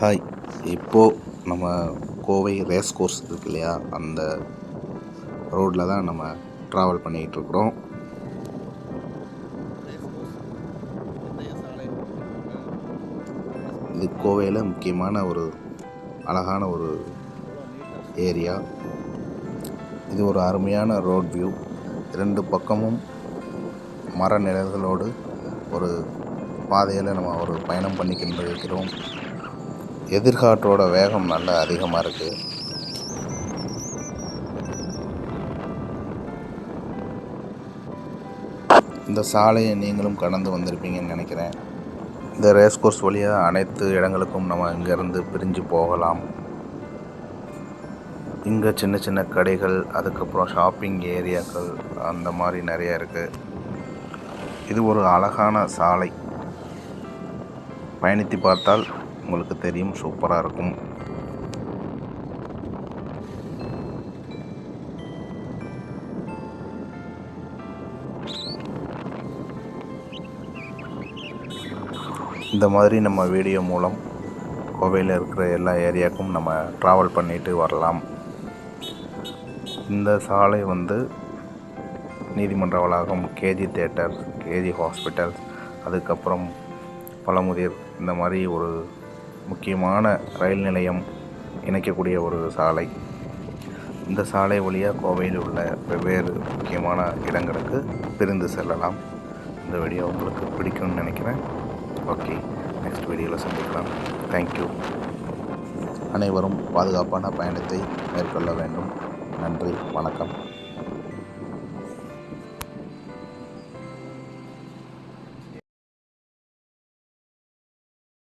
Hi இப்போது நம்ம Kovai race course இருக்கு இல்லையா? அந்த ரோட்டில் தான் நம்ம ட்ராவல் பண்ணிக்கிட்டு இருக்கிறோம். இது கோவையில் முக்கியமான ஒரு அழகான ஒரு ஏரியா இது ஒரு அருமையான ரோட் வியூ ரெண்டு பக்கமும் மர நிழல்களோடு ஒரு பாதையில் நம்ம ஒரு பயணம் பண்ணிக்கிட்டு இருக்கிறோம் எதிர்காற்றோட வேகம் நல்லா அதிகமாக இருக்குது இந்த சாலையை நீங்களும் கடந்து வந்திருப்பீங்கன்னு நினைக்கிறேன். இந்த ரேஸ் கோர்ஸ் வழியாக அனைத்து இடங்களுக்கும் நம்ம இங்கேருந்து பிரிஞ்சு போகலாம். இங்கே சின்ன சின்ன கடைகள் அதுக்கப்புறம் ஷாப்பிங் ஏரியாக்கள் அந்த மாதிரி நிறைய இருக்குது இது ஒரு அழகான சாலை. பயணித்து பார்த்தால் உங்களுக்கு தெரியும் சூப்பராக இருக்கும். இந்த மாதிரி நம்ம வீடியோ மூலம் கோவையில் இருக்கிற எல்லா ஏரியாவுக்கும் நம்ம ட்ராவல் பண்ணிட்டு வரலாம். இந்த சாலை வந்து நீதிமன்ற வளாகம் கேஜி தேட்டர் கேஜி ஹாஸ்பிட்டல் அதுக்கப்புறம் பழமுதிர் இந்த மாதிரி ஒரு முக்கியமான ரயில் நிலையம் இணைக்கக்கூடிய ஒரு சாலை. இந்த சாலை வழியாக கோவையில் உள்ள வெவ்வேறு முக்கியமான இடங்களுக்கு பிரிந்து செல்லலாம். இந்த வீடியோ உங்களுக்கு பிடிக்கும்னு நினைக்கிறேன். ஓகே நெக்ஸ்ட் வீடியோவில் சந்திக்கலாம். தேங்க்யூ அனைவரும் பாதுகாப்பான பயணத்தை மேற்கொள்ள வேண்டும். நன்றி வணக்கம்.